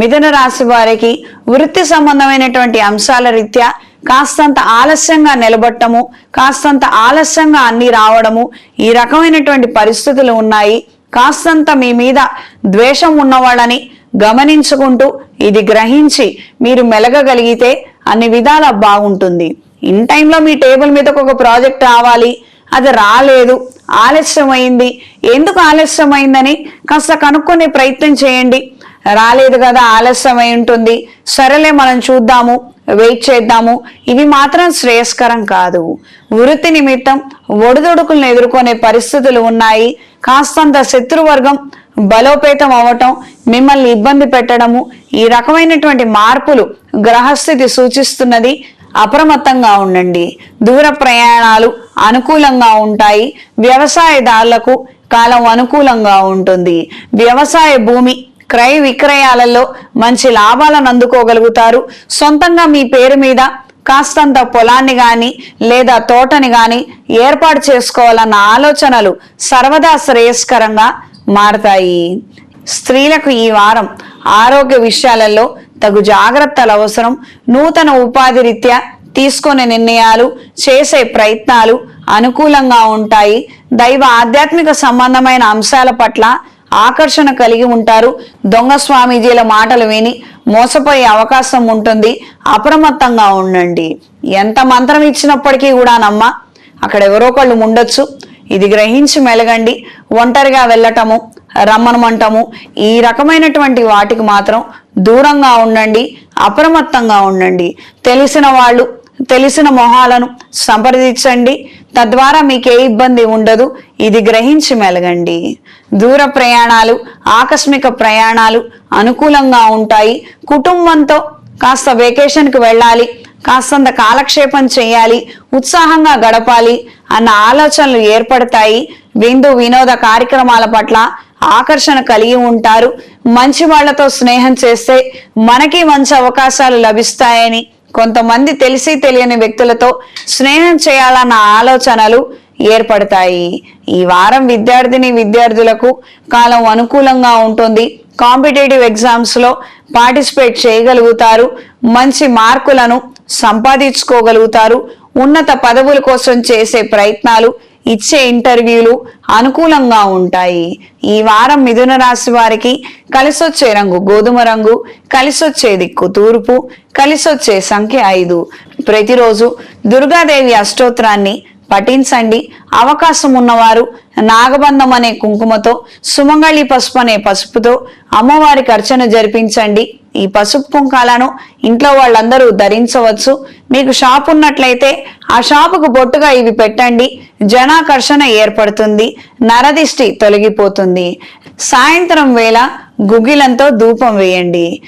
మిథున రాశి వారికి వృత్తి సంబంధమైనటువంటి అంశాల రీత్యా కాస్తంత ఆలస్యంగా నిలబట్టము కాస్తంత ఆలస్యంగా అన్ని రావడము ఈ రకమైనటువంటి పరిస్థితులు ఉన్నాయి. కాస్తంత మీ మీద ద్వేషం ఉన్నవాళ్ళని గమనించుకుంటూ ఇది గ్రహించి మీరు మెలగగలిగితే అన్ని విధాల బాగుంటుంది. ఇన్ టైంలో మీ టేబుల్ మీదకు ఒక ప్రాజెక్ట్ రావాలి. అది రాలేదు. ఆలస్యమైంది. ఎందుకు ఆలస్యమైందని కాస్త కనుక్కునే ప్రయత్నం చేయండి. రాలేదు కదా ఆలస్యమై ఉంటుంది. సరేలే మనం చూద్దాము వెయిట్ చేద్దాము. ఇవి మాత్రం శ్రేయస్కరం కాదు. వృత్తి నిమిత్తం ఒడిదొడుకులను ఎదుర్కొనే పరిస్థితులు ఉన్నాయి. కాస్తంత శత్రువర్గం బలోపేతం అవ్వటం మిమ్మల్ని ఇబ్బంది పెట్టడము ఈ రకమైనటువంటి మార్పులు గ్రహస్థితి సూచిస్తున్నది అప్రమత్తంగా ఉండండి. దూర ప్రయాణాలు అనుకూలంగా ఉంటాయి. వ్యవసాయదారులకు కాలం అనుకూలంగా ఉంటుంది. వ్యవసాయ భూమి క్రయ విక్రయాలలో మంచి లాభాలను అందుకోగలుగుతారు. సొంతంగా మీ పేరు మీద కాస్తంత పొలాన్ని గాని లేదా తోటని గాని ఏర్పాటు చేసుకోవాలన్న ఆలోచనలు సర్వదా శ్రేయస్కరంగా మారతాయి. స్త్రీలకు ఈ వారం ఆరోగ్య విషయాలలో తగు జాగ్రత్తలు అవసరం. నూతన ఉపాధి రీత్యా తీసుకునే నిర్ణయాలు చేసే ప్రయత్నాలు అనుకూలంగా ఉంటాయి. దైవ ఆధ్యాత్మిక సంబంధమైన అంశాల పట్ల ఆకర్షణ కలిగి ఉంటారు. దొంగ స్వామీజీల మాటలు విని మోసపోయే అవకాశం ఉంటుంది. అప్రమత్తంగా ఉండండి. ఎంత మంత్రం ఇచ్చినప్పటికీ కూడా నమ్మ. అక్కడ ఎవరో ఒకళ్ళు ఉండొచ్చు ఇది గ్రహించి మెలగండి. ఒంటరిగా వెళ్ళటము రమ్మనమంటము ఈ రకమైనటువంటి వాటికి మాత్రం దూరంగా ఉండండి. అప్రమత్తంగా ఉండండి. తెలిసిన వాళ్ళు తెలిసిన మొహాలను సంప్రదించండి. తద్వారా మీకు ఏ ఇబ్బంది ఉండదు. ఇది గ్రహించి మెలగండి. దూర ప్రయాణాలు ఆకస్మిక ప్రయాణాలు అనుకూలంగా ఉంటాయి. కుటుంబంతో కాస్త వెకేషన్కి వెళ్ళాలి. కాస్తంత కాలక్షేపం చేయాలి. ఉత్సాహంగా గడపాలి అన్న ఆలోచనలు ఏర్పడతాయి. విందు వినోద కార్యక్రమాల పట్ల ఆకర్షణ కలిగి ఉంటారు. మంచి వాళ్ళతో స్నేహం చేస్తే మనకి మంచి అవకాశాలు లభిస్తాయని కొంతమంది తెలిసి తెలియని వ్యక్తులతో స్నేహం చేయాలన్న ఆలోచనలు ఏర్పడతాయి. ఈ వారం విద్యార్థిని విద్యార్థులకు కాలం అనుకూలంగా ఉంటుంది. కాంపిటేటివ్ ఎగ్జామ్స్లో పార్టిసిపేట్ చేయగలుగుతారు. మంచి మార్కులను సంపాదించుకోగలుగుతారు. ఉన్నత పదవుల కోసం చేసే ప్రయత్నాలు ఇచ్చే ఇంటర్వ్యూలు అనుకూలంగా ఉంటాయి. ఈ వారం మిథున రాశి వారికి కలిసొచ్చే రంగు గోధుమ రంగు కలిసొచ్చే దిక్కు తూర్పు కలిసొచ్చే సంఖ్య ఐదు. ప్రతిరోజు దుర్గాదేవి అష్టోత్తరాన్ని పఠించండి. అవకాశం ఉన్నవారు నాగబంధం అనే కుంకుమతో సుమంగళి పసుపు అనే పసుపుతో అమ్మవారికి అర్చన జరిపించండి. ఈ పసుపు కుంకాలను ఇంట్లో వాళ్ళందరూ ధరించవచ్చు. మీకు షాప్ ఉన్నట్లయితే ఆ షాపుకు బొట్టుగా ఇవి పెట్టండి. జనాకర్షణ ఏర్పడుతుంది నరదిష్టి తొలగిపోతుంది. సాయంత్రం వేళ గుగ్గిలంతో ధూపం వేయండి.